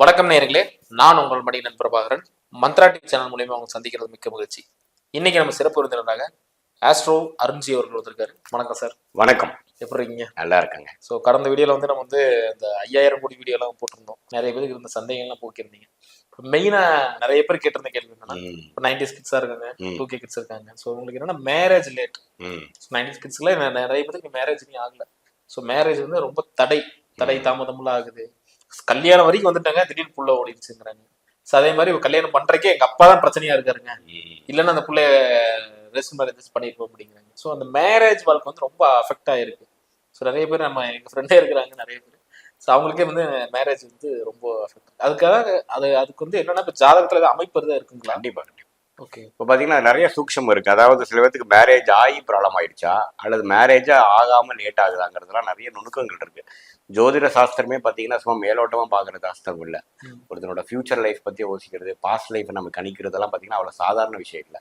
வணக்கம் நேயர்களே நான் உங்கள் மணிகண்டன் பிரபாகரன். மந்த்ரா டிவி சேனல் மூலியமா அவங்க சந்திக்கிறது மிக்க மகிழ்ச்சி. இன்னைக்கு நம்ம சிறப்பு விருந்தினராக ஆஸ்ட்ரோ அருண்ஜி அவர்கள் வந்திருக்காரு வணக்கம் சார். வணக்கம். எப்படி இருக்கீங்க? நல்லா இருக்கேங்க. ஸோ கடந்த வீடியோல வந்து நம்ம வந்து இந்த ஐயாயிரம் கோடி வீடியோலாம் போட்டிருந்தோம். நிறைய பேருக்கு இருந்த சந்தேகங்கள்லாம் போக்கியிருந்தீங்க மெயினாக நிறைய பேர் கேட்டிருந்த கேள்வி என்னன்னா நைன்டிஸ் கிட்ஸாக இருக்காங்க. டூ கே கிட்ஸ் இருக்காங்க. ஸோ உங்களுக்கு என்னன்னா மேரேஜ் லேட் நைன்டிஸ் கிட்ஸ்ல நிறைய பேருக்கு மேரேஜ் ஆகல. ஸோ மேரேஜ் வந்து ரொம்ப தடை. தடை தாமதம்லாம் ஆகுது. கல்யாணம் வரைக்கும் வந்துட்டாங்க திடீர்னு புள்ள ஓடிடுச்சுங்கிறாங்க. ஸோ அதே மாதிரி கல்யாணம் பண்றக்கே எங்க அப்பா தான் பிரச்சனையா இருக்காருங்க. இல்லைன்னா அந்த பிள்ளைய ரெஸ்ட் மேரேஜஸ் பண்ணிருப்போம் அப்படிங்கிறாங்க. ஸோ அந்த மேரேஜ் வாழ்க்கை வந்து ரொம்ப அஃபெக்ட் ஆயிருக்கு. ஸோ நிறைய பேர் நம்ம எங்க ஃப்ரெண்டே இருக்கிறாங்க நிறைய பேர். ஸோ அவங்களுக்கே வந்து மேரேஜ் வந்து ரொம்ப அஃபெக்ட் அதுக்காக அது அதுக்கு வந்து என்னன்னா இப்போ ஜாதகத்துல அமைப்பு தான் இருக்குங்களா? கண்டிப்பா கண்டிப்பா. ஓகே. இப்போ பாத்தீங்கன்னா நிறைய சூக்ஷம் இருக்கு. அதாவது சில பேருக்கு மேரேஜ் ஆகி ப்ராப்ளம் ஆயிடுச்சா அல்லது மேரேஜா ஆகாம லேட் ஆகுதாங்கிறதுலாம் நிறைய நுணுக்கங்கள் இருக்கு. ஜோதிட சாஸ்திரமே பாத்தீங்கன்னா சும்மா மேலோட்டமா பாக்குற சாஸ்திரம் இல்ல. ஒருத்தனோட ஃபியூச்சர் லைஃப் பத்தி யோசிக்கிறது பாஸ்ட் லைஃப் நம்ம கணிக்கிறதெல்லாம் பாத்தீங்கன்னா அவ்வளவு சாதாரண விஷயம் இல்லை.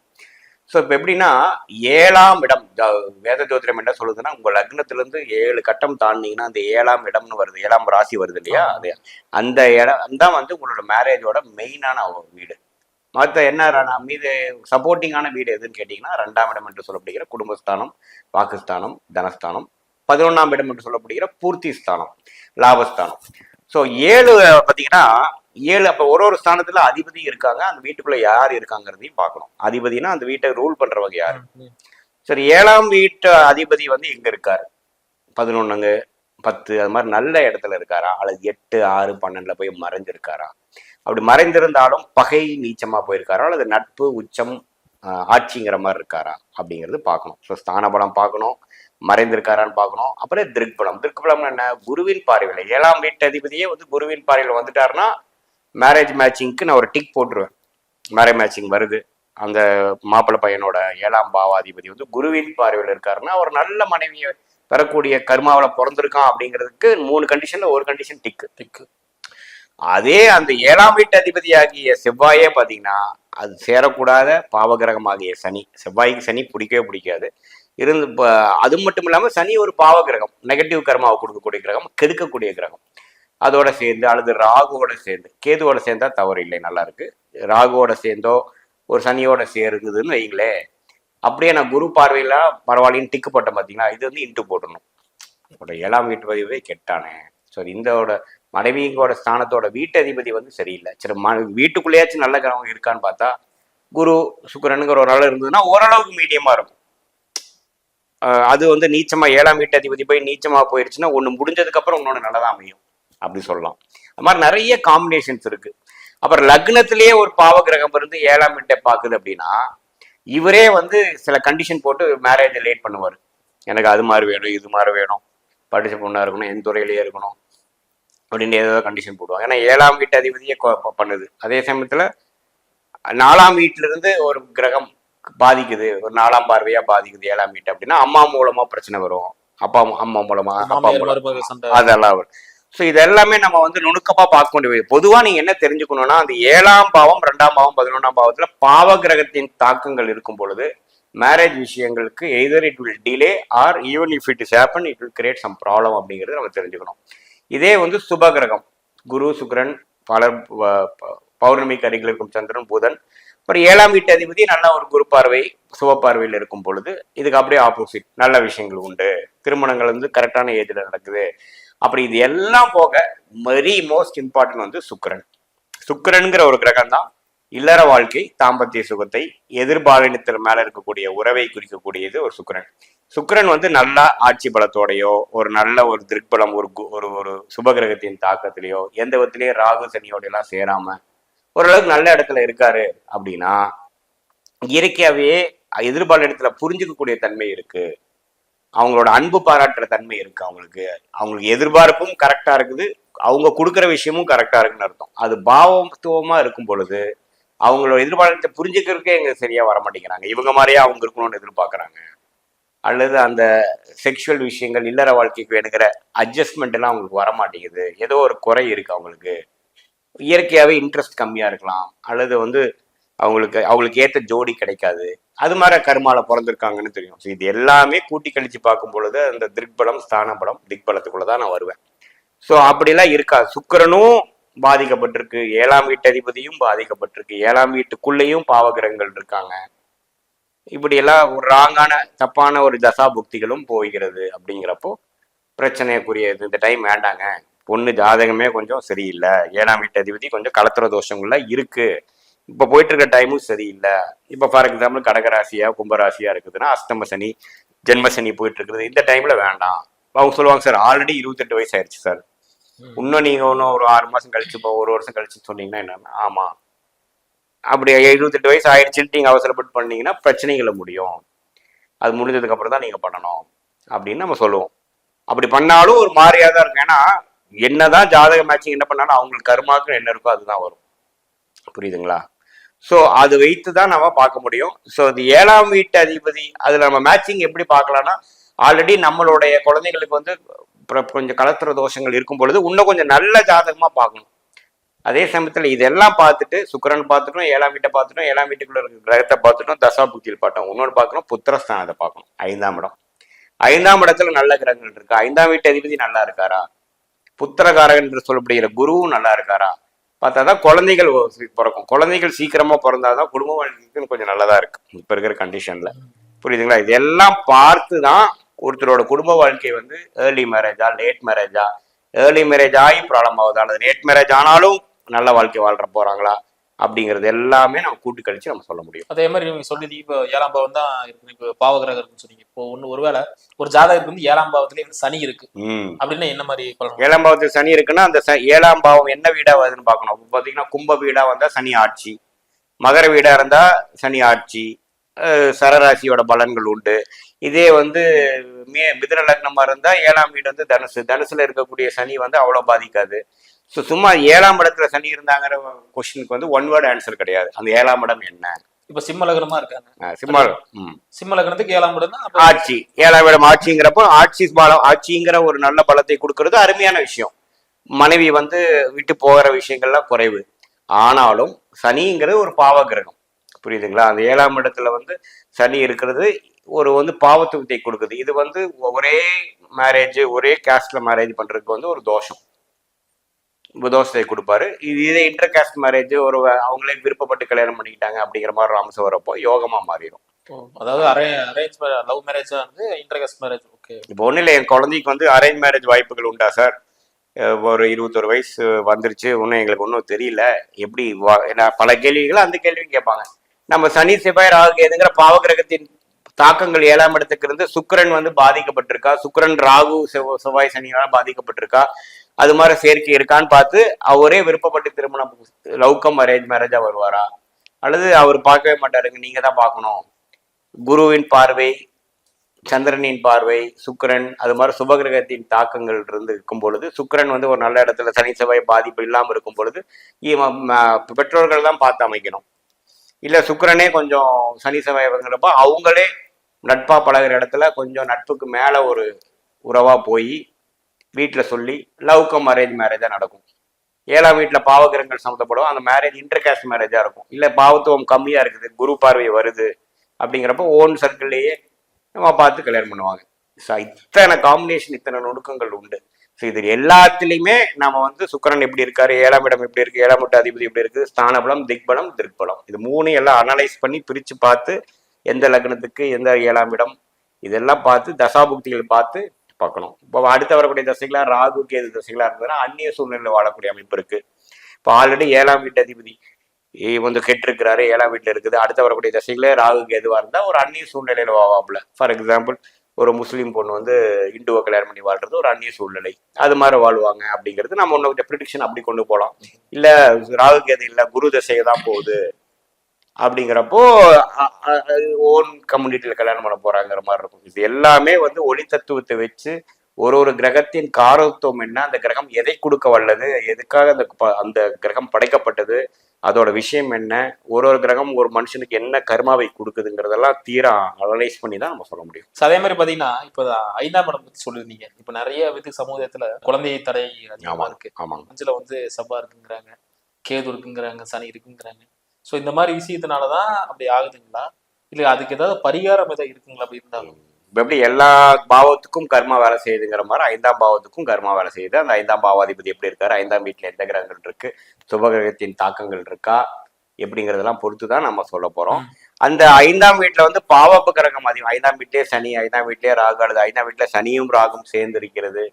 ஸோ இப்போ எப்படின்னா ஏழாம் இடம் வேத ஜோதிடம் என்ன சொல்லுதுன்னா உங்க லக்னத்துல இருந்து ஏழு கட்டம் தாண்டிங்கன்னா அந்த ஏழாம் இடம்னு வருது. ஏழாம் ராசி வருது இல்லையா? அது. அந்த இடம் தான் வந்து உங்களோட மேரேஜோட மெயினான வீடு. மற்ற என்ன மீது சப்போர்ட்டிங்கான வீடு எதுன்னு கேட்டிங்கன்னா ரெண்டாம் இடம் என்று சொல்லப்படுகிற குடும்பஸ்தானம் வாக்குஸ்தானம் தனஸ்தானம். பதினொன்றாம் இடம் என்று சொல்லப்படுகிற பூர்த்தி ஸ்தானம் லாபஸ்தானம். ஸோ ஏழு பார்த்தீங்கன்னா ஏழு அப்போ ஒரு ஒரு ஸ்தானத்துல அதிபதி இருக்காங்க. அந்த வீட்டுக்குள்ள யார் இருக்காங்கிறதையும் பார்க்கணும். அதிபதினா அந்த வீட்டை ரூல் பண்றவங்க யார்? சரி ஏழாம் வீட்டு அதிபதி வந்து எங்க இருக்காரு? பதினொன்னுங்க பத்து அது மாதிரி நல்ல இடத்துல இருக்காரா? அல்லது எட்டு ஆறு பன்னெண்டுல போய் மறைஞ்சிருக்காரா? அப்படி மறைந்திருந்தாலும் பகை நீச்சமா போயிருக்காரா? அல்லது நட்பு உச்சம் ஆஹ், ஆட்சிங்கிற மாதிரி இருக்காரா? அப்படிங்கிறது பார்க்கணும். ஸோ ஸ்தான பலம் பார்க்கணும் மறைந்திருக்காரான்னு பார்க்கணும். அப்புறம் திருக்பலம். திருக்பலம் என்ன? குருவின் பார்வையில். ஏழாம் வீட்டு அதிபதியே வந்து குருவின் பார்வையில் வந்துட்டாருன்னா மேரேஜ் மேட்சிங்க்கு நான் ஒரு டிக் போட்டுருவேன் மேரேஜ் மேட்சிங் வருது. அந்த மாப்பிள்ளை பையனோட ஏழாம் பாவாதிபதி வந்து குருவின் பார்வையில் இருக்காருன்னா ஒரு நல்ல மனைவியை பெறக்கூடிய கருமாவில் பிறந்திருக்கான் அப்படிங்கிறதுக்கு மூணு கண்டிஷன்ல ஒரு கண்டிஷன் டிக்கு டிக்கு அதே அந்த ஏழாம் வீட்டு அதிபதியாகிய செவ்வாயே பார்த்தீங்கன்னா அது சேரக்கூடாத பாவகிரகமாகிய சனி. செவ்வாய்க்கு சனி பிடிக்கவே பிடிக்காது. இருந்து இப்போ அது மட்டும் இல்லாமல் சனி ஒரு பாவ கிரகம் நெகட்டிவ் கர்மாவை கொடுக்கக்கூடிய கிரகம் கெடுக்கக்கூடிய கிரகம். அதோட சேர்ந்து அல்லது ராகுவோட சேர்ந்து கேதுவோட சேர்ந்தா தவறு இல்லை நல்லா இருக்கு. ராகுவோட சேர்ந்தோ ஒரு சனியோட சேருங்குதுன்னு வைங்களேன் அப்படியே நான் குரு பார்வையில பரவாயில்லன்னு டிக்கு போட்டேன் பார்த்தீங்களா இது வந்து இன்ட்டு போட்டணும் உங்களோட ஏழாம் வீட்டு பதிவே கெட்டானே. ஸோ இந்தோட மனைவிங்கோட ஸ்தானத்தோட வீட்டு அதிபதி வந்து சரியில்லை. சரி ம வீட்டுக்குள்ளேயாச்சும் நல்ல கிரகம் இருக்கான்னு பார்த்தா குரு சுக்கரனுங்கிற ஒரு ஆள் இருந்ததுன்னா ஓரளவுக்கு மீடியமா இருக்கும். அது வந்து நீச்சமா ஏழாம் வீட்டு அதிபதி போய் நீச்சமா போயிடுச்சுன்னா ஒன்று முடிஞ்சதுக்கு அப்புறம் இன்னொன்று நல்லதா அமையும். அப்படி சொல்லலாம். அது மாதிரி நிறைய காம்பினேஷன்ஸ் இருக்கு. அப்புறம் லக்னத்திலேயே ஒரு பாவ கிரகம் இருந்து ஏழாம் வீட்டை பார்க்குது அப்படின்னா இவரே வந்து சில கண்டிஷன் போட்டு மேரேஜை லேட் பண்ணுவார். எனக்கு அது மாதிரி வேணும் இது மாதிரி வேணும். படிச்ச பொண்ணாக இருக்கணும் எந்த துறையிலேயே இருக்கணும். அப்படின்னு ஏதோ கண்டிஷன் போடுவாங்க. ஏன்னா ஏழாம் வீட்டு அதிபதியே பண்ணுது. அதே சமயத்துல நாலாம் வீட்டுல இருந்து ஒரு கிரகம் பாதிக்குது. ஒரு நாலாம் பார்வையா பாதிக்குது ஏழாம் வீட்டு அப்படின்னா அம்மா மூலமா பிரச்சனை வரும். அப்பா அம்மா மூலமா அப்பா மூலமா. அதெல்லாம் வரும். ஸோ இது எல்லாமே நம்ம வந்து நுணுக்கமா பார்க்க வேண்டியது. பொதுவா நீங்க என்ன தெரிஞ்சுக்கணும்னா அந்த ஏழாம் பாவம் ரெண்டாம் பாவம் பதினொன்றாம் பாவத்துல பாவ கிரகத்தின் தாக்கங்கள் இருக்கும் பொழுது மேரேஜ் விஷயங்களுக்கு either it will delay or even if it is happen it will create some problem அப்படிங்கிறது நம்ம தெரிஞ்சுக்கணும். இதே வந்து சுப கிரகம் குரு சுக்கிரன் பல பௌர்ணமி ப- பௌர்ணமிக்கு அருகில் இருக்கும் சந்திரன் புதன். அப்புறம் ஏழாம் வீட்டு அதிபதி நல்ல ஒரு குரு பார்வை சுப பார்வையில் இருக்கும் பொழுது இதுக்கு அப்படியே ஆப்போசிட் நல்ல விஷயங்கள் உண்டு. திருமணங்கள் வந்து கரெக்டான ஏஜில் நடக்குது. அப்படி இது எல்லாம் போக வெரி மோஸ்ட் இம்பார்ட்டன்ட் வந்து சுக்கிரன் சுக்கரனுங்கிற ஒரு கிரகம் தான் இல்லற வாழ்க்கை தாம்பத்திய சுகத்தை எதிர்பாலினத்தின் மேல இருக்கக்கூடிய உறவை குறிக்கக்கூடியது ஒரு சுக்கிரன். சுக்கரன் வந்து நல்லா ஆட்சி பலத்தோடையோ ஒரு நல்ல ஒரு திருப்பலம் ஒரு ஒரு ஒரு சுபகிரகத்தின் தாக்கத்திலேயோ எந்த விதத்திலேயே ராகு சனியோட எல்லாம் சேராம ஓரளவுக்கு நல்ல இடத்துல இருக்காரு அப்படின்னா இயற்கையாவே எதிர்பாலினத்துல புரிஞ்சுக்கக்கூடிய தன்மை இருக்கு. அவங்களோட அன்பு பாராட்டுற தன்மை இருக்கு அவங்களுக்கு. அவங்களுக்கு எதிர்பார்ப்பும் கரெக்டா இருக்குது. அவங்க கொடுக்குற விஷயமும் கரெக்டா இருக்குன்னு அர்த்தம். அது பாவத்துவமா இருக்கும் பொழுது அவங்களோட எதிர்பார்ப்பை புரிஞ்சுக்கிறதுக்கே எங்க சரியா வர மாட்டேங்கிறாங்க இவங்க மாதிரியே அவங்க இருக்கணும்னு எதிர்பார்க்குறாங்க. அல்லது அந்த செக்ஷுவல் விஷயங்கள் இல்லற வாழ்க்கைக்கு வேணுங்கிற அட்ஜஸ்ட்மெண்ட் எல்லாம் அவங்களுக்கு வர மாட்டேங்குது ஏதோ ஒரு குறை இருக்கு அவங்களுக்கு. இயற்கையாகவே இன்ட்ரெஸ்ட் கம்மியா இருக்கலாம். அல்லது வந்து அவங்களுக்கு அவங்களுக்கு ஏத்த ஜோடி கிடைக்காது. அது மாதிரி கருமால பிறந்திருக்காங்கன்னு தெரியும். ஸோ இது எல்லாமே கூட்டி கழிச்சு பார்க்கும் பொழுது அந்த திக்பலம் ஸ்தான பலம் திக்பலத்துக்குள்ள தான் நான் வருவேன். ஸோ அப்படிலாம் இருக்கா? சுக்கரனும் பாதிக்கப்பட்டிருக்கு. ஏழாம் வீட்டு அதிபதியும் பாதிக்கப்பட்டிருக்கு. ஏழாம் வீட்டுக்குள்ளேயும் பாவகிரகங்கள் இருக்காங்க. இப்படி எல்லாம் ஒரு ராங்கான தப்பான ஒரு தசா புக்திகளும் போகிறது அப்படிங்கிறப்போ பிரச்சனைக்குரியது. இந்த டைம் வேண்டாங்க. பொண்ணு ஜாதகமே கொஞ்சம் சரியில்லை. ஏழாம் வீட்டு அதிபதி கொஞ்சம் கலத்திர தோஷங்கள்ல இருக்கு. இப்போ போயிட்டு இருக்க டைமும் சரியில்லை. இப்போ ஃபார் எக்ஸாம்பிள் கடகராசியா கும்பராசியா இருக்குதுன்னா அஷ்டம சனி ஜென்ம சனி போயிட்டு இருக்குது இந்த டைம்ல வேண்டாம். அவங்க சொல்லுவாங்க சார் ஆல்ரெடி இருபத்தெட்டு வயசு ஆயிடுச்சு சார். இன்னும் நீங்க இன்னும் ஒரு ஆறு மாசம் கழிச்சு இப்போ ஒரு வருஷம் கழிச்சு சொன்னீங்கன்னா என்னன்னா ஆமா. அப்படி எழுபத்தெட்டு வயசு ஆயிடுச்சுன்னு நீங்க அவசரப்பட்டு பண்ணீங்கன்னா பிரச்சனைகளை முடியும். அது முடிஞ்சதுக்கு அப்புறம் தான் நீங்க பண்ணணும். அப்படின்னு நம்ம சொல்லுவோம். அப்படி பண்ணாலும் ஒரு மாதிரியா தான் இருக்கும். ஏன்னா என்னதான் ஜாதக மேட்சிங் என்ன பண்ணாலும் அவங்களுக்கு கருமாக்கு என்ன இருக்கோ அதுதான் வரும். புரியுதுங்களா? ஸோ அது வைத்து தான் நம்ம பார்க்க முடியும். ஸோ அது ஏழாம் வீட்டு அதிபதி அதில் நம்ம மேட்சிங் எப்படி பார்க்கலாம்னா ஆல்ரெடி நம்மளுடைய குழந்தைங்களுக்கு வந்து கொஞ்சம் கலத்திர தோஷங்கள் இருக்கும் பொழுது இன்னும் கொஞ்சம் நல்ல ஜாதகமா பார்க்கணும். அதே சமயத்துல இதெல்லாம் பார்த்துட்டு சுக்கரன் பார்த்துட்டோம் ஏழாம் வீட்டை பார்த்துட்டோம் ஏழாம் வீட்டுக்குள்ள இருக்கிற கிரகத்தை பார்த்துட்டோம் தசா புத்தியில் பார்த்தோம் இன்னொன்று பார்க்கணும் புத்திரஸ்தானத்தை பார்க்கணும். ஐந்தாம் இடம். ஐந்தாம் இடத்துல நல்ல கிரகங்கள் இருக்கு. ஐந்தாம் வீட்டு அதிபதி நல்லா இருக்காரா? புத்திரகாரகன் என்று சொல்லப்படுகிற குருவும் நல்லா இருக்காரா? பார்த்தா தான் குழந்தைகள் பிறக்கும். குழந்தைகள் சீக்கிரமா பிறந்தாதான் குடும்ப வாழ்க்கைக்கு கொஞ்சம் நல்லதா இருக்கு. இப்ப இருக்கிற கண்டிஷன்ல புரியுதுங்களா? இதெல்லாம் பார்த்து தான் ஒருத்தரோட குடும்ப வாழ்க்கை வந்து ஏர்லி மேரேஜா லேட் மேரேஜா ஏர்லி மேரேஜ் ஆகி ப்ராப்ளம் ஆகுது? அல்லது லேட் மேரேஜ் ஆனாலும் நல்ல வாழ்க்கை வாழ்ற போறாங்களா? அப்படிங்கிறது எல்லாமே நம்ம கூட்டி கழிச்சு நம்ம சொல்ல முடியும். அதே மாதிரி நீங்க சொல்லுது இப்போ ஏழாம் பாவம் தான் இருக்கு. இப்போ பாவகிரகம் இருக்குன்னு சொன்னீங்க. இப்போ ஒண்ணு ஒருவேளை ஒரு ஜாதகருக்கு வந்து ஏழாம் பாவத்திலே வந்து சனி இருக்கு. அப்படின்னா என்ன மாதிரி ஏழாம் பாவத்தில் சனி இருக்குன்னா அந்த ஏழாம் பாவம் என்ன வீடா வருதுன்னு பார்க்கணும். இப்போ பார்த்தீங்கன்னா கும்ப வீடா வந்தா சனி ஆட்சி. மகர வீடா இருந்தா சனி ஆட்சி. சரராசியோட பலன்கள் உண்டு. இதே வந்து மே மிதுன லக்னமா இருந்தா ஏழாம் வீடு வந்து தனுசு. தனுசுல இருக்கக்கூடிய சனி வந்து அவ்வளவு பாதிக்காது. ஸோ சும்மா ஏழாம் இடத்துல சனி இருந்தாங்கிற கொஸ்டினுக்கு வந்து ஒன் வேர்டு ஆன்சர் கிடையாது. அந்த ஏழாம் இடம் என்ன? இப்போ சிம்ம லக்னமா இருக்காங்க. சிம்மா சிம்ம லக்னத்துக்கு ஏழாம் இடம் ஆட்சி. ஏழாம் இடம் ஆட்சிங்கிறப்போ ஆட்சி பலம் ஆட்சிங்கிற ஒரு நல்ல பலத்தை கொடுக்கறது அருமையான விஷயம். மனைவி வந்து விட்டு போகிற விஷயங்கள்லாம் குறைவு. ஆனாலும் சனிங்கிறது ஒரு பாவ கிரகம். புரியுதுங்களா? அந்த ஏழாம் இடத்துல வந்து சனி இருக்கிறது ஒரு வந்து பாவத்துவத்தை கொடுக்குது. இது வந்து ஒரே மேரேஜ் ஒரே கேஸ்ட்ல மேரேஜ் பண்றதுக்கு வந்து ஒரு தோஷம். தோஷத்தை கொடுப்பாரு. இது இதே இன்டர் கேஸ்ட் மேரேஜ் ஒரு அவங்களே விருப்பப்பட்டு கல்யாணம் பண்ணிக்கிட்டாங்க அப்படிங்கிற மாதிரி ராமசம் வரப்போ யோகமா மாறிடும் அதாவது அரே அரேஞ்ச் லவ் மேரேஜா வந்து இன்டர்காஸ்ட் மேரேஜ் ஓகே இப்போ ஒன்றும் இல்லை என் குழந்தைக்கு வந்து அரேஞ்ச் மேரேஜ் வாய்ப்புகள் உண்டா சார் ஒரு இருபத்தொரு வயசு வந்துருச்சு ஒன்றும் எங்களுக்கு ஒன்றும் தெரியல. எப்படி ஏன்னா பல கேள்விகள் அந்த கேள்வியும் கேட்பாங்க. நம்ம சனி செவ்வாய் ராகு கேதுங்கிற பாவகிரகத்தின் தாக்கங்கள் ஏழாம் இடத்துக்கு இருந்து சுக்கிரன் வந்து பாதிக்கப்பட்டிருக்கா. சுக்கிரன் ராகு செவ்வாய் சனியால பாதிக்கப்பட்டிருக்கா. அது மாதிரி சேர்க்கை இருக்கான்னு பார்த்து அவரே விருப்பப்பட்டு திருமணம் லவ்கம் அரேஞ்ச் மேரேஜா வருவாரா? அல்லது அவர் பார்க்கவே மாட்டாருங்க நீங்க தான் பார்க்கணும். குருவின் பார்வை சந்திரனின் பார்வை சுக்கரன் அது மாதிரி சுபகிரகத்தின் தாக்கங்கள் இருந்து இருக்கும் பொழுது சுக்கிரன் வந்து ஒரு நல்ல இடத்துல சனி செவ்வாய் பாதிப்பு இல்லாமல் இருக்கும் பொழுது இவன் பெற்றோர்கள் தான் பார்த்து அமைக்கணும். இல்லை சுக்கரனே கொஞ்சம் சனி சமயங்கிறப்ப அவங்களே நட்பாக பழகுற இடத்துல கொஞ்சம் நட்புக்கு மேலே ஒரு உறவாக போய் வீட்டில் சொல்லி லவ் கம் அரேஞ்ச் மேரேஜாக நடக்கும். ஏழாம் வீட்டில் பாவகிரகங்கள் சம்மந்தப்படும். அந்த மேரேஜ் இன்டர்காஸ்ட் மேரேஜாக இருக்கும். இல்லை பாவத்துவம் கம்மியாக இருக்குது குரு பார்வை வருது அப்படிங்கிறப்ப ஓன் சர்க்கிள்லேயே நம்ம பார்த்து கல்யாணம் பண்ணுவாங்க. ஸோ இத்தனை காம்பினேஷன் இத்தனை நுணுக்கங்கள் உண்டு. ஸோ இது எல்லாத்துலேயுமே நம்ம வந்து சுக்கரன் எப்படி இருக்காரு ஏழாம் இடம் எப்படி இருக்கு ஏழாம் வீட்டு அதிபதி எப்படி இருக்கு ஸ்தானபலம் திக்பலம் திருக்பலம். இது மூணு எல்லாம் அனலைஸ் பண்ணி பிரிச்சு பார்த்து எந்த லக்னத்துக்கு எந்த ஏழாம் இடம் இதெல்லாம் பார்த்து தசாபுக்திகள் பார்த்து பார்க்கணும். இப்போ அடுத்து வரக்கூடிய தசைகளா ராகு கேது தசைகளா இருந்ததுன்னா அந்நிய சூழ்நிலையில் வாழக்கூடிய அமைப்பு இருக்கு. இப்போ ஆல்ரெடி ஏழாம் வீட்டு அதிபதி வந்து கெட்டிருக்கிறாரு ஏழாம் வீட்டுல இருக்குது. அடுத்து வரக்கூடிய தசைகளே ராகு கேதுவா இருந்தால் ஒரு அந்நிய சூழ்நிலையில வாவாப்புல. ஃபார் எக்ஸாம்பிள் ஒரு முஸ்லீம் பொண்ணு வந்து இந்துவை கல்யாணம் பண்ணி வாழ்றது ஒரு அந்நிய சூழ்நிலை. அது மாதிரி வாழ்வாங்க அப்படிங்கிறது நம்ம ஒன்று ப்ரிடிக்ஷன் அப்படி கொண்டு போகலாம் இல்ல ராகுகேது இல்லை இல்ல குரு தசையை தான் போகுது அப்படிங்கிறப்போ ஓன் கம்யூனிட்டியில் கல்யாணம் பண்ண போறாங்கிற மாதிரி இருக்கும். இது எல்லாமே வந்து ஒளி தத்துவத்தை வச்சு ஒரு ஒரு கிரகத்தின் காரத்துவம் என்ன அந்த கிரகம் எதை கொடுக்க வல்லது எதுக்காக அந்த ப- அந்த கிரகம் படைக்கப்பட்டது அதோட விஷயம் என்ன? ஒரு ஒரு கிரகம் ஒரு மனுஷனுக்கு என்ன கர்மாவை கொடுக்குதுங்கிறதெல்லாம் தீரா அனலைஸ் பண்ணி தான் நம்ம சொல்ல முடியும். அதே மாதிரி பாத்தீங்கன்னா இப்போ ஐந்தாம் இடம் பத்தி சொல்லிருந்தீங்க இப்போ நிறைய விது சமூகத்துல குழந்தை தடை அதிகமா ஆமா இருக்கு. ஆமாங்க. அஞ்சுல வந்து செவ்வா இருக்குங்கிறாங்க கேது இருக்குங்கிறாங்க சனி இருக்குங்கிறாங்க. ஸோ இந்த மாதிரி விஷயத்தினாலதான் அப்படி ஆகுதுங்களா? இல்ல அதுக்கு ஏதாவது பரிகாரம் ஏதாவது இருக்குங்களா அப்படி இருந்தாலும்? இப்ப எப்படி எல்லா பாவத்துக்கும் கர்மா வேலை செய்யுதுங்கிற மாதிரி ஐந்தாம் பாவத்துக்கும் கர்மா வேலை செய்யுது. அந்த ஐந்தாம் பாவாதிபதி எப்படி இருக்காரு? ஐந்தாம் வீட்டுல எந்த கிரகங்கள் இருக்கு? சுபகிரகத்தின் தாக்கங்கள் இருக்கா? எப்படிங்கிறதெல்லாம் பொறுத்து தான் நம்ம சொல்ல போறோம். அந்த ஐந்தாம் வீட்டுல வந்து பாவப்பு கிரகம் அதிகம். ஐந்தாம் வீட்டிலே சனி ஐந்தாம் வீட்டிலே ராகு அல்லது ஐந்தாம் வீட்டுல சனியும் ராகும் சேர்ந்து இருக்கிறது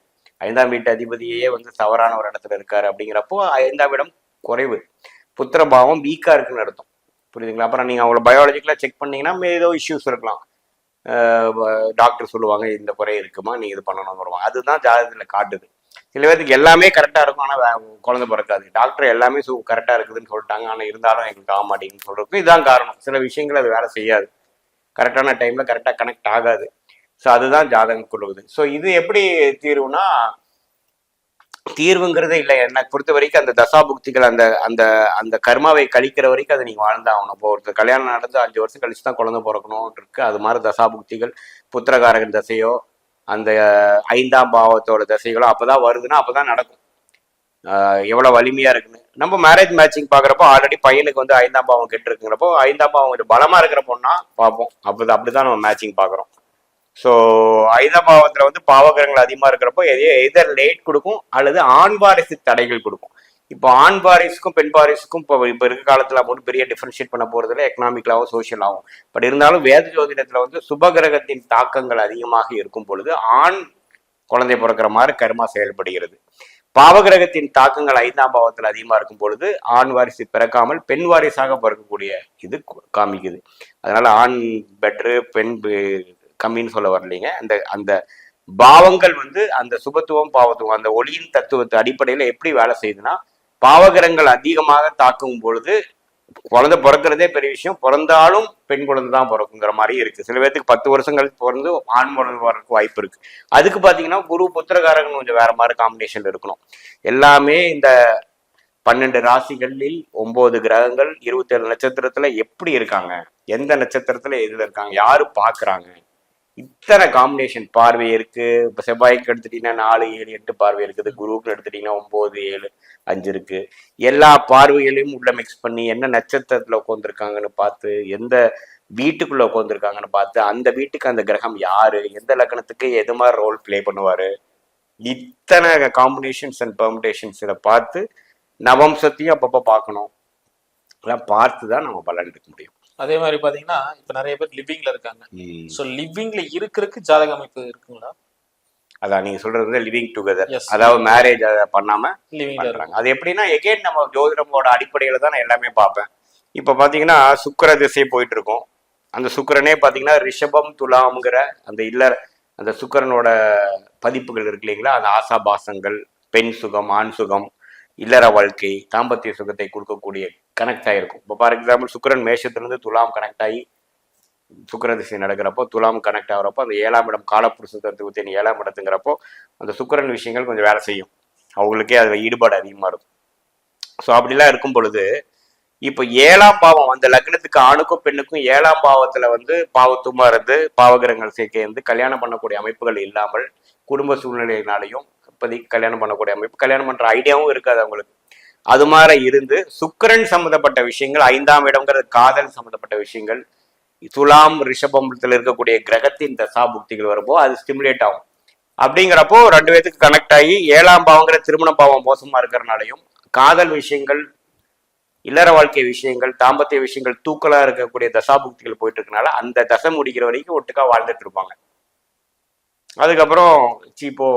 ஐந்தாம் வீட்டு அதிபதியே வந்து தவறான ஒரு இடத்துல இருக்காரு அப்படிங்கிறப்போ ஐந்தாம் இடம் குறைவு. புத்திர பாவம் வீக்கா இருக்குன்னு அர்த்தம். புரியுதுங்களா? அப்புறம் நீங்க அவங்கள பயாலஜிக்கலா செக் பண்ணீங்கன்னா ஏதோ இஷ்யூஸ் இருக்கலாம். டாக்டர் சொல்லுவாங்க இந்த குறை இருக்குமா நீ இது பண்ணணும் வருவாங்க அதுதான் ஜாதகத்தில் காட்டுது. சில பேருக்கு எல்லாமே கரெக்டாக இருக்கும் ஆனால் குழந்தை பிறக்காது. டாக்டர் எல்லாமே சு கரெக்டாக இருக்குதுன்னு சொல்லிட்டாங்க. ஆனால் இருந்தாலும் எங்களுக்கு ஆக மாட்டேங்குன்னு இதுதான் காரணம். சில விஷயங்கள் அது வேலை செய்யாது. கரெக்டான டைம்ல கரெக்டாக கனெக்ட் ஆகாது. ஸோ அதுதான் ஜாதகம் கொள்ளுது ஸோ இது எப்படி தீர்வுனா தீர்வுங்கிறதே இல்லை. எனக்கு பொறுத்த வரைக்கும் அந்த தசாபுக்திகள் அந்த அந்த அந்த கர்மாவை கழிக்கிற வரைக்கும் அதை நீங்கள் வாழ்ந்தாகணும் இப்போ ஒருத்தர் கல்யாணம் நடந்து அஞ்சு வருஷம் கழிச்சு தான் குழந்தை பிறக்கணும் இருக்கு. அது மாதிரி தசாபுக்திகள் புத்திரகாரகன் தசையோ அந்த ஐந்தாம் பாவத்தோட தசைகளோ அப்போதான் வருதுன்னா அப்பதான் நடக்கும். எவ்வளோ வலிமையாக இருக்குன்னு. நம்ம மேரேஜ் மேட்சிங் பார்க்குறப்போ ஆல்ரெடி பையனுக்கு வந்து ஐந்தாம் பாவம் கெட்டு இருக்குங்கிறப்போ ஐந்தாம் பாவம் கொஞ்சம் பலமாக இருக்கிற பொண்ணா பார்ப்போம். அப்படி அப்படிதான் நம்ம மேட்சிங் பார்க்குறோம். ஸோ ஐந்தாம் வந்து பாவகிரகங்கள் அதிகமாக இருக்கிறப்போ எதையோ எதர் லேட் கொடுக்கும் அல்லது ஆண் வாரிசு தடைகள் கொடுக்கும். இப்போ ஆண் வாரிசுக்கும் பெண் வாரிசுக்கும் இப்போ இப்போ இருக்க காலத்தில் போட்டு பெரிய டிஃப்ரென்ஷியேட் பண்ண போகிறதுல எக்கனாமிக்கலாகவும் சோஷியலாகவும் பட் இருந்தாலும் வேத ஜோதிடத்தில் வந்து சுபகிரகத்தின் தாக்கங்கள் அதிகமாக இருக்கும் பொழுது ஆண் குழந்தை பிறக்கிற மாதிரி கர்மா செயல்படுகிறது. பாவகிரகத்தின் தாக்கங்கள் ஐந்தாம் பாவத்தில் அதிகமாக இருக்கும் பொழுது ஆண் வாரிசு பிறக்காமல் பெண் வாரிசாக பிறக்கக்கூடிய இது காமிக்குது. அதனால ஆண் பெட்ரு பெண் கம்மின்னு சொல்ல வரலைங்க. அந்த அந்த பாவங்கள் வந்து அந்த சுபத்துவம் பாவத்துவம் அந்த ஒளியின் தத்துவத்து அடிப்படையில எப்படி வேலை செய்யுதுன்னா பாவகரங்கள் அதிகமாக தாக்கும் பொழுது குழந்தை பிறக்கிறதே பெரிய விஷயம் பிறந்தாலும் பெண் குழந்தை தான் பிறக்குங்கிற மாதிரி இருக்கு. சில பேர்த்துக்கு பத்து வருஷம் கழித்து பிறந்து ஆண் குழந்தை வர்றதுக்கு வாய்ப்பு இருக்கு. அதுக்கு பாத்தீங்கன்னா குரு புத்திரகாரகன் கொஞ்சம் வேற மாதிரி காம்பினேஷன் இருக்கணும். எல்லாமே இந்த பன்னெண்டு ராசிகளில் ஒன்பது கிரகங்கள் இருபத்தேழு நட்சத்திரத்துல எப்படி இருக்காங்க? எந்த நட்சத்திரத்துல எதுல இருக்காங்க? யாரு பாக்குறாங்க? இத்தனை காம்பினேஷன் பார்வை இருக்கு. இப்ப செவ்வாய்க்கு எடுத்துட்டீங்கன்னா நாலு ஏழு எட்டு பார்வை இருக்குது. குருவுக்கு எடுத்துட்டீங்கன்னா ஒன்பது ஏழு அஞ்சு இருக்கு. எல்லா பார்வைகளையும் உள்ள மிக்ஸ் பண்ணி என்ன நட்சத்திரத்துல உட்காந்துருக்காங்கன்னு பார்த்து எந்த வீட்டுக்குள்ள உட்காந்துருக்காங்கன்னு பார்த்து அந்த வீட்டுக்கு அந்த கிரகம் யாரு? எந்த லக்னத்துக்கு எது மாதிரி ரோல் ப்ளே பண்ணுவாரு? இத்தனை காம்பினேஷன்ஸ் அண்ட் பெர்முடேஷன்ஸ் இதை பார்த்து நவம்சத்தையும் அப்பப்போ பார்க்கணும். அதெல்லாம் பார்த்து தான் நம்ம பலன் எடுக்க முடியும். அதே மாதிரி பாத்தீங்கன்னா இப்ப நிறைய பேர் லிவிங்ல இருக்காங்க. சோ லிவிங்ல இருக்கிறதுக்கு ஜாதக அமைப்பு இருக்குங்களா? அதான் நீங்க சொல்றது லிவிங் டுகெதர். அதாவது மேரேஜ் பண்ணாம பண்றாங்க. அது எப்படின்னா எகெயின் நம்ம ஜோதிடமோட அடிப்படையில தான் நான் எல்லாமே பார்ப்பேன். இப்போ பாத்தீங்கன்னா சுக்கிர திசை போயிட்டு இருக்கும் அந்த சுக்கிரனே பாத்தீங்கன்னா ரிஷபம் துலாம்ங்கிற அந்த இல்லற அந்த சுக்கிரனோட பதிப்புகள் இருக்கு இல்லைங்களா? அந்த ஆசாபாசங்கள் பெண் சுகம் ஆண் சுகம் இல்லற வாழ்க்கை தாம்பத்திய சுகத்தை கொடுக்கக்கூடிய கனெக்ட் ஆகிருக்கும் இப்போ ஃபார் எக்ஸாம்பிள் சுக்கரன் மேஷத்துலேருந்து துலாம் கனெக்ட் ஆகி சுக்கர திசை நடக்கிறப்போ துலாம் கனெக்ட் ஆகிறப்போ அந்த ஏழாம் இடம் காலப்புருஷ தத்துவத்தின் ஏழாம் இடத்துங்கிறப்போ அந்த சுக்கரன் விஷயங்கள் கொஞ்சம் வேலை செய்யும். அவங்களுக்கே அதில் ஈடுபாடு அதிகமாக இருக்கும். ஸோ அப்படிலாம் இருக்கும் பொழுது இப்போ ஏழாம் பாவம் அந்த லக்னத்துக்கு ஆணுக்கும் பெண்ணுக்கும் ஏழாம் பாவத்துல வந்து பாவத்துமா இருந்து பாவகிரகங்கள் சேர்க்கை இருந்து கல்யாணம் பண்ணக்கூடிய அமைப்புகள் இல்லாமல் குடும்ப சூழ்நிலையினாலையும் இப்போதைக்கு கல்யாணம் பண்ணக்கூடிய அமைப்பு கல்யாணம் பண்ற ஐடியாவும் இருக்காது அவங்களுக்கு. அது மாதிரி இருந்து சுக்கரன் சம்மந்தப்பட்ட விஷயங்கள் ஐந்தாம் இடம்ங்கிறது காதல் சம்மந்தப்பட்ட விஷயங்கள் துலாம் ரிஷபத்தில் இருக்கக்கூடிய கிரகத்தின் தசா புக்திகள் வரும்போ அது ஸ்டிமுலேட் ஆகும். அப்படிங்கிறப்போ ரெண்டு பேத்துக்கு கனெக்ட் ஆகி ஏழாம் பாவங்கிற திருமண பாவம் மோசமா இருக்கிறனாலையும் காதல் விஷயங்கள் இல்லற வாழ்க்கை விஷயங்கள் தாம்பத்திய விஷயங்கள் தூக்கலா இருக்கக்கூடிய தசாபுக்திகள் போயிட்டு இருக்கனால அந்த தசை முடிக்கிற வரைக்கும் ஒட்டுக்கா வாழ்ந்துட்டு இருப்பாங்க. அதுக்கப்புறம் சீப்போ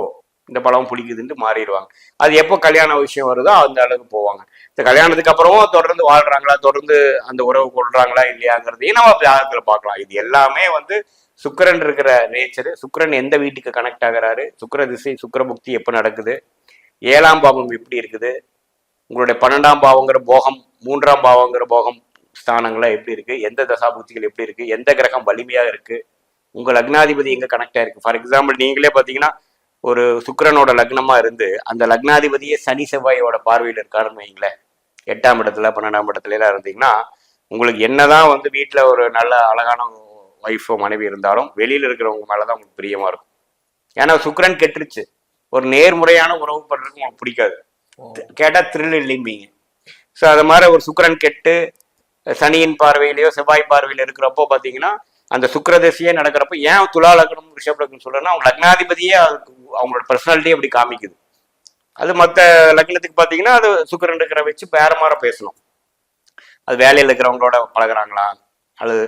இந்த பழம் பிடிக்குதுன்ட்டு மாறிடுவாங்க. அது எப்போ கல்யாண விஷயம் வருதோ அந்த அளவுக்கு போவாங்க. இந்த கல்யாணத்துக்கு அப்புறமும் தொடர்ந்து வாழ்றாங்களா? தொடர்ந்து அந்த உறவு கொள்றாங்களா? இல்லையாங்கிறதையும் நம்ம ஜாதகத்தில் பார்க்கலாம். இது எல்லாமே வந்து சுக்கரன் இருக்கிற நேச்சரு சுக்கிரன் எந்த வீட்டுக்கு கனெக்ட் ஆகிறாரு? சுக்கர திசை சுக்கிர புக்தி எப்போ நடக்குது? ஏழாம் பாவம் எப்படி இருக்குது? உங்களுடைய பன்னெண்டாம் பாவங்கிற போகம் மூன்றாம் பாவங்கிற போகம் ஸ்தானங்கள்லாம் எப்படி இருக்கு? எந்த தசாபுக்திகள் எப்படி இருக்கு? எந்த கிரகம் வலிமையாக இருக்கு? உங்கள் லக்னாதிபதி எங்க கனெக்ட் ஆயிருக்கு? ஃபார் எக்ஸாம்பிள் நீங்களே பாத்தீங்கன்னா ஒரு சுக்கிரனோட லக்னமா இருந்து அந்த லக்னாதிபதியே சனி செவ்வாயோட பார்வையில் இருக்காருன்னு வைங்களேன் எட்டாம் இடத்துல பன்னெண்டாம் இடத்துல எல்லாம் இருந்தீங்கன்னா உங்களுக்கு என்னதான் வந்து வீட்டுல ஒரு நல்ல அழகான ஒய்ஃபோ மனைவி இருந்தாலும் வெளியில இருக்கிறவங்க மேலதான் உங்களுக்கு பிரியமா இருக்கும். ஏன்னா சுக்கிரன் கெட்டுருச்சு. ஒரு நேர்முறையான உறவு பண்றதுக்கு உங்களுக்கு பிடிக்காது. கேட்டா த்ரில் இல்லைம்பீங்க. ஸோ அது மாதிரி ஒரு சுக்கிரன் கெட்டு சனியின் பார்வையிலையோ செவ்வாய் பார்வையில இருக்கிறப்போ பார்த்தீங்கன்னா அந்த சுக்கிரதசையே நடக்கிறப்ப ஏன் துலா லக்னம் ரிஷப் லக்னம் சொல்றேன்னா அவங்க லக்னாதிபதியே அவங்களோட பர்சனாலிட்டி அப்படி காமிக்குது. அது மற்ற லக்னத்துக்கு பார்த்தீங்கன்னா அது சுக்கரன் இருக்கிற வச்சு வேற மாதிரி பேசணும். அது வேலையில் இருக்கிறவங்களோட பழகுறாங்களா? அல்லது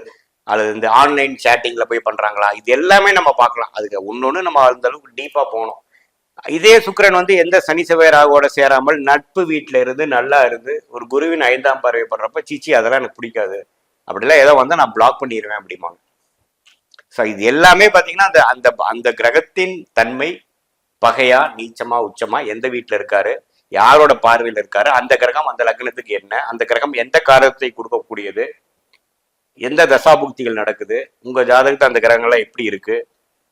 அல்லது இந்த ஆன்லைன் சேட்டிங்ல போய் பண்றாங்களா? இது எல்லாமே நம்ம பார்க்கலாம். அதுக்கு ஒன்னொன்னு நம்ம அந்த அளவுக்கு டீப்பா போகணும். இதே சுக்கரன் வந்து எந்த சனி செவ்வாயோட சேராமல் நட்பு வீட்டில இருந்து நல்லா இருந்து ஒரு குருவின் ஐந்தாம் பார்வை படுறப்ப சீச்சி அதெல்லாம் எனக்கு பிடிக்காது. அப்படிலாம் ஏதோ வந்து நான் பிளாக் பண்ணிடுவேன் அப்படிம்பாங்க. ஸோ இது எல்லாமே பார்த்தீங்கன்னா அந்த அந்த அந்த கிரகத்தின் தன்மை பகையா நீச்சமா உச்சமா எந்த வீட்டில் இருக்காரு யாரோட பார்வையில் இருக்காரு அந்த கிரகம் அந்த லக்னத்துக்கு என்ன அந்த கிரகம் எந்த காரத்தை கொடுக்கக்கூடியது எந்த தசாபுக்திகள் நடக்குது உங்க ஜாதகத்தை அந்த கிரகங்கள்லாம் எப்படி இருக்கு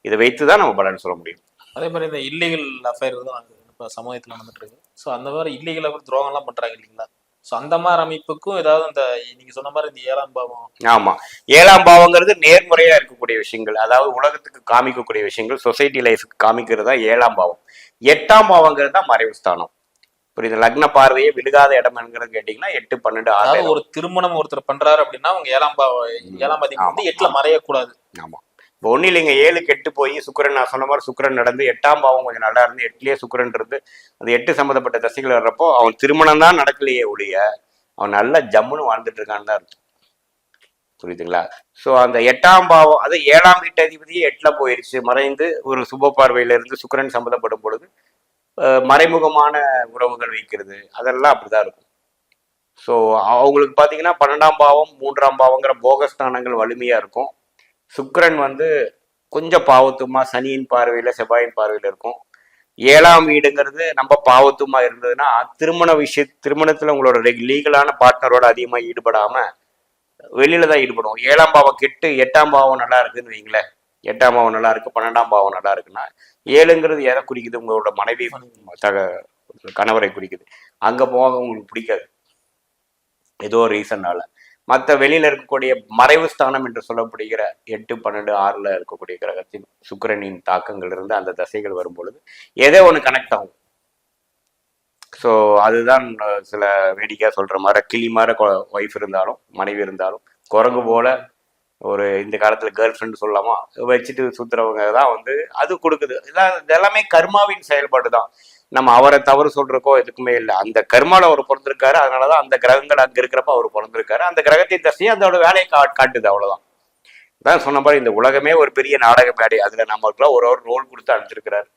இதை வைத்து தான் நம்ம பலன் சொல்ல முடியும். அதே மாதிரி இந்த இல்லீகல் அஃபேர் தான் இப்போ சமூகத்தில் நடந்துட்டு இருக்கு. ஸோ அந்த மாதிரி இல்லீகல் அஃபேர் துரோகம்லாம் பண்றாங்க இல்லைங்களா? ஸோ அந்த மாதிரி அமைப்புக்கும் ஏதாவது இந்த நீங்க சொன்ன மாதிரி இந்த ஏழாம் பாவம். ஆமா. ஏழாம் பாவங்கிறது நேர்முறையா இருக்கக்கூடிய விஷயங்கள். அதாவது உலகத்துக்கு காமிக்கக்கூடிய விஷயங்கள். சொசைட்டி லைஃப்க்கு காமிக்கிறது தான் ஏழாம் பாவம். எட்டாம் பாவங்கிறது தான் மறைவு ஸ்தானம். புரியுது? லக்ன பார்வையே விழுகாத இடம் என்கிறது கேட்டீங்கன்னா எட்டு பன்னெண்டு ஆறு அதாவது ஒரு திருமணம் ஒருத்தர் பண்றாரு அப்படின்னா அவங்க ஏழாம் பாவ ஏழாம் அதிகம் வந்து எட்டுல மறையக்கூடாது. ஆமா. இப்போ ஒன்றும் இல்லைங்க ஏழு கெட்டு போய் சுக்கிரன் நான் சொன்ன மாதிரி சுக்கரன் நடந்து எட்டாம் பாவம் கொஞ்சம் நல்லா இருந்து எட்டுலேயே சுக்கரன் இருந்து அந்த எட்டு சம்மந்தப்பட்ட தசைகள் வர்றப்போ அவன் திருமணம் தான் நடக்கலையே ஒழிய அவன் நல்லா ஜம்முன்னு வாழ்ந்துட்டு இருக்கான்னு தான் புரியுதுங்களா? ஸோ அந்த எட்டாம் பாவம் அது ஏழாம் வீட்டு அதிபதியே எட்டில் போயிடுச்சு மறைந்து ஒரு சுப பார்வையிலிருந்து சுக்கரன் சம்மந்தப்படும் பொழுது மறைமுகமான உறவுகள் வைக்கிறது அதெல்லாம் அப்படிதான் இருக்கும். ஸோ அவங்களுக்கு பார்த்தீங்கன்னா பன்னெண்டாம் பாவம் மூன்றாம் பாவங்கிற போகஸ்தானங்கள் வலிமையாக இருக்கும். சுக்கரன் வந்து கொஞ்சம் பாவத்துமா சனியின் பார்வையில் செவ்வாயின் பார்வையில் இருக்கும். ஏழாம் வீடுங்கிறது நம்ம பாவத்துமா இருந்ததுன்னா திருமண விஷய திருமணத்தில் உங்களோட லீகலான பார்ட்னரோட அதிகமாக ஈடுபடாமல் வெளியில தான் ஈடுபடும் ஏழாம் பாவம் கெட்டு எட்டாம் பாவம் நல்லா இருக்குன்னு வைங்களேன். எட்டாம் பாவம் நல்லா இருக்கு பன்னெண்டாம் பாவம் நல்லா இருக்குன்னா ஏழுங்கிறது எதை குறிக்குது? உங்களோட மனைவி தக கணவரை குறிக்குது. அங்கே போக உங்களுக்கு பிடிக்காது. ஏதோ ஒரு ரீசன்னால மற்ற வெளியில இருக்கக்கூடிய மறைவு ஸ்தானம் என்று சொல்லப்படுகிற எட்டு பன்னெண்டு ஆறுல இருக்கக்கூடிய கிரகத்தின் சுக்கிரனின் தாக்கங்கள் இருந்து அந்த தசைகள் வரும் பொழுது ஏதோ ஒன்று கனெக்ட் ஆகும். ஸோ அதுதான் சில வேடிக்கையாக சொல்ற மாதிரி கிளி மாதிரி ஒய்ஃப் இருந்தாலும் மனைவி இருந்தாலும் குரங்கு போல ஒரு இந்த காலத்துல கேர்ள் ஃப்ரெண்ட் சொல்லலாமா? வச்சுட்டு சுத்துறவங்க தான் வந்து அது கொடுக்குது. இதான் எல்லாமே கர்மாவின் செயல்பாடு தான் நம்ம அவரை தவறு சொல்றக்கோ எதுக்குமே இல்லை. அந்த கர்மால அவர் பிறந்திருக்காரு. அதனாலதான் அந்த கிரகங்கள் அங்க இருக்கிறப்ப அவர் பிறந்திருக்காரு. அந்த கிரகத்தின் தசையும் அதோட வேலையை கா காட்டுது அவ்வளவுதான். தான் சொன்ன மாதிரி இந்த உலகமே ஒரு பெரிய நாடக மேடை அதுல நம்மளுக்குலாம் ஒரு ஒரு ரோல் கொடுத்து அனுப்பிச்சிருக்கிறாரு.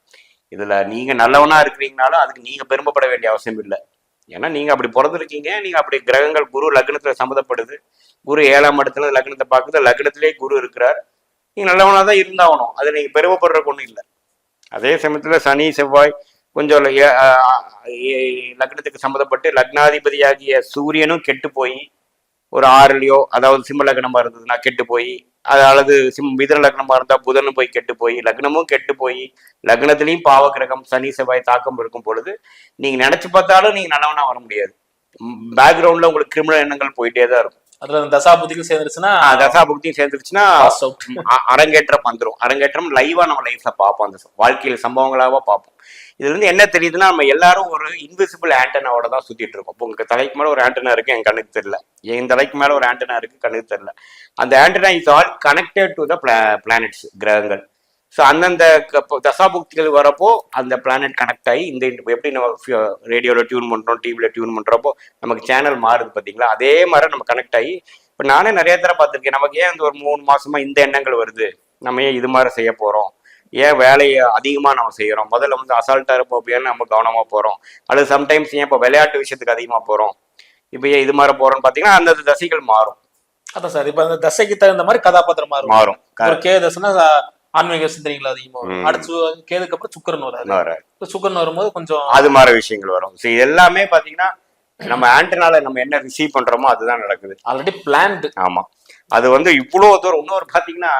இதுல நீங்க நல்லவனா இருக்கிறீங்கனாலும் அதுக்கு நீங்க பெருமைப்பட வேண்டிய அவசியம் இல்லை. ஏன்னா நீங்க அப்படி பிறந்திருக்கீங்க. நீங்க அப்படி கிரகங்கள் குரு லக்னத்துல சம்மந்தப்படுது. குரு ஏழாம் இடத்துல லக்னத்தை பார்க்குது. லக்னத்திலே குரு இருக்கிறார். நீங்க நல்லவனா தான் இருந்தாகணும். அது நீங்க பெருமைப்படுறதுக்கு ஒன்றும் இல்லை. அதே சமயத்துல சனி செவ்வாய் கொஞ்சம் லக்னத்துக்கு சம்மந்தப்பட்டு லக்னாதிபதியாகிய சூரியனும் கெட்டு போய் ஒரு ஆறுலயோ அதாவது சிம்ம லக்னமா இருந்ததுன்னா கெட்டு போய் அது அல்லது சிம் மிதன லக்னமா இருந்தா புதனும் போய் கெட்டு போய் லக்னமும் கெட்டு போய் லக்னத்திலையும் பாவகிரகம் சனி செவ்வாய் தாக்கம் இருக்கும் பொழுது நீங்க நினைச்சு பார்த்தாலும் நீங்க நல்லவனா வர முடியாது. பேக்ரவுண்ட்ல உங்களுக்கு கிரிமினல் எண்ணங்கள் போயிட்டே தான் இருக்கும். அதுல அந்த தசாபுத்திகள் சேர்ந்துருச்சுன்னா தசா புக்தியும் சேர்ந்துருச்சுன்னா அரங்கேற்றம் வந்துரும். அரங்கேற்றம் லைவா நம்ம லைஃப்ல பார்ப்போம் அந்த வாழ்க்கையில சம்பவங்களாவா பார்ப்போம். இதுல இருந்து என்ன தெரியுதுன்னா நம்ம எல்லாரும் ஒரு இன்விசிபிள் ஆண்டனாவோட தான் சுத்திட்டு இருக்கோம். இப்போ உங்க தலைக்கு மேல ஒரு ஆண்டனா இருக்கு என் கண்ணுக்கு தெரியல. என் தலைக்கு மேல ஒரு ஆண்டனா இருக்கு கண்ணுக்கு தெரியல. அந்த antenna is all connected to the planets கிரகங்கள். ஸோ அந்தந்த க- தசாபுக்திகள் வரப்போ அந்த பிளானட் கனெக்ட் ஆகி இந்த எப்படி நம்ம ரேடியோவில் டியூன் பண்ணுறோம் டிவியில் டியூன் பண்ணுறப்போ நமக்கு சேனல் மாறுது பார்த்தீங்களா அதே மாதிரி நம்ம கனெக்ட் ஆகி இப்போ நானே நிறைய தடவை பார்த்துருக்கேன். நமக்கு ஏன் இந்த ஒரு மூணு மாசமா இந்த எண்ணங்கள் வருது? நம்ம ஏன் இது மாதிரி செய்ய போகிறோம் ஏன் வேலையை அதிகமாக நம்ம செய்கிறோம் முதல்ல வந்து அசால்ட்டாக இருப்போம் அப்படின்னு நம்ம கவனமாக போகிறோம் அல்லது சம்டைம்ஸ் ஏன் இப்போ விளையாட்டு விஷயத்துக்கு அதிகமாக போகிறோம் இப்போ ஏன் இது மாதிரி போகிறோம்னு பார்த்தீங்கன்னா அந்த தசைகள் மாறும். அதான் சார் இப்ப அந்த தசைக்கு தகுந்த மாதிரி கதாபாத்திரம் மாறும். மாறும். ஒரு கே தசைனா ஆன்மீக சிந்தனைகள் அதிகமா வரும். ம். அடுத்து கேதுக்கு அப்புறம் சுக்கரன் வராது சுக்கரன் வரும்போது கொஞ்சம் அது மாதிரி விஷயங்கள் வரும். ஸோ எல்லாமே பார்த்தீங்கன்னா நம்ம ஆண்டனால நம்ம என்ன ரிசீவ் பண்றோமோ அதுதான் நடக்குது. ஆல்ரெடி பிளான்டு ஆமா. அது வந்து இவ்வளோ தூரம் இன்னொரு பார்த்தீங்கன்னா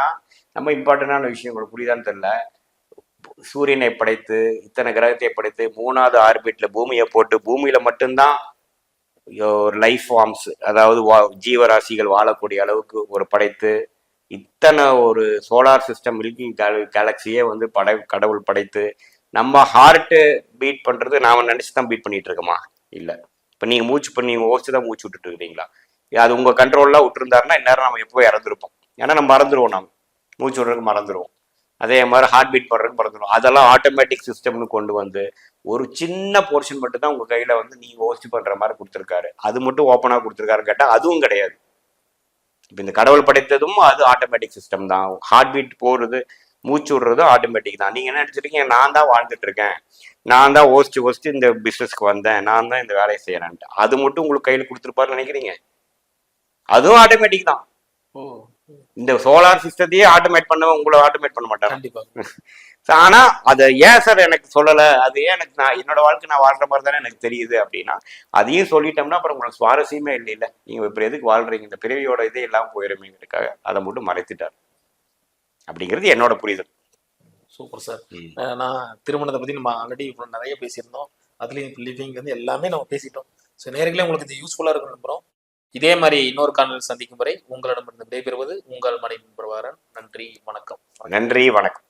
நம்ம இம்பார்ட்டண்டான விஷயம் உங்களுக்கு புரியுதான்னு தெரியல. சூரியனை படைத்து இத்தனை கிரகத்தை படைத்து மூணாவது ஆர்பிட்ல பூமியை போட்டு பூமியில மட்டும்தான் ஒரு லைஃப் ஃபார்ம்ஸ் அதாவது வா- ஜீவராசிகள் வாழக்கூடிய அளவுக்கு ஒரு படைத்து இத்தனை ஒரு சோலார் சிஸ்டம் மில்கி கேலக்சியே வந்து படை கடவுள் படைத்து நம்ம ஹார்ட்டு பீட் பண்றது நாம நினைச்சு தான் பீட் பண்ணிட்டு இருக்கோமா? இல்லை. இப்போ நீங்க மூச்சு பண்ணி ஓசிச்சு தான் மூச்சு விட்டுட்டு இருக்கீங்களா அது உங்க கண்ட்ரோல்லாம் விட்டுருந்தாருன்னா இந்நேரம் நம்ம எப்போ இறந்துருப்போம். ஏன்னா நம்ம மறந்துடுவோம் நம்ம மூச்சு விடுறதுக்கு மறந்துடுவோம் அதே மாதிரி ஹார்ட் பீட் போடுறதுக்கு மறந்துடும் அதெல்லாம் ஆட்டோமேட்டிக் சிஸ்டம்னு கொண்டு வந்து ஒரு சின்ன போர்ஷன் மட்டும் தான் உங்கள் கையில் வந்து நீ ஓஸ்ட் பண்ணுற மாதிரி கொடுத்துருக்காரு. அது மட்டும் ஓப்பனாக கொடுத்துருக்காரு கேட்டால் அதுவும் கிடையாது. இப்போ இந்த கடவுள் படைத்ததும் அது ஆட்டோமேட்டிக் சிஸ்டம் தான். ஹார்ட் பீட் போடுறது மூச்சு விடுறதும் ஆட்டோமேட்டிக் தான். நீங்கள் என்ன நினச்சிருக்கீங்க? நான் தான் வாழ்ந்துட்டு இருக்கேன். நான் தான் ஓஸ்ட் ஓஸ்ட் இந்த பிஸ்னஸ்க்கு வந்தேன். நான் தான் இந்த வேலையை செய்யறேன்ட்டு அது மட்டும் உங்களுக்கு கையில் கொடுத்துருப்பாருன்னு நினைக்கிறீங்க? அதுவும் ஆட்டோமேட்டிக் தான். ஓ. இந்த சோலார் சிஸ்டத்தையே ஆட்டோமேட் பண்ணவன் உங்களை ஆட்டோமேட் பண்ண மாட்டாங்க கண்டிப்பா. ஆனா அதை ஏன் சார் எனக்கு சொல்லல? அது ஏன் எனக்கு நான் என்னோட வாழ்க்கை நான் வாழ்ற மாதிரி தானே எனக்கு தெரியுது அப்படின்னா அதையும் சொல்லிட்டோம்னா அப்புறம் உங்களுக்கு சுவாரஸ்யமே இல்லை இல்ல நீங்க இப்ப எதுக்கு வாழ்றீங்க? இந்த பிறவியோட இதே எல்லாம் போயிருமேங்கிறதுக்காக அதை மட்டும் மறைத்துட்டார். அப்படிங்கிறது என்னோட புரிதல். சூப்பர் சார் நான் திருமணத்தை பத்தி நம்ம ஆல்ரெடி இப்போ நிறைய பேசியிருந்தோம். அதுலயும் லிவிங் வந்து எல்லாமே நம்ம பேசிட்டோம். ஸோ நேர்களே உங்களுக்கு இது யூஸ்ஃபுல்லா இருக்கும் நம்புறோம். இதே மாதிரி இன்னொரு காணொலி சந்திக்கும் வரை உங்களிடமிருந்து விடைபெறுவது உங்கள் மனைவி பிரபாரன் நன்றி வணக்கம். நன்றி வணக்கம்.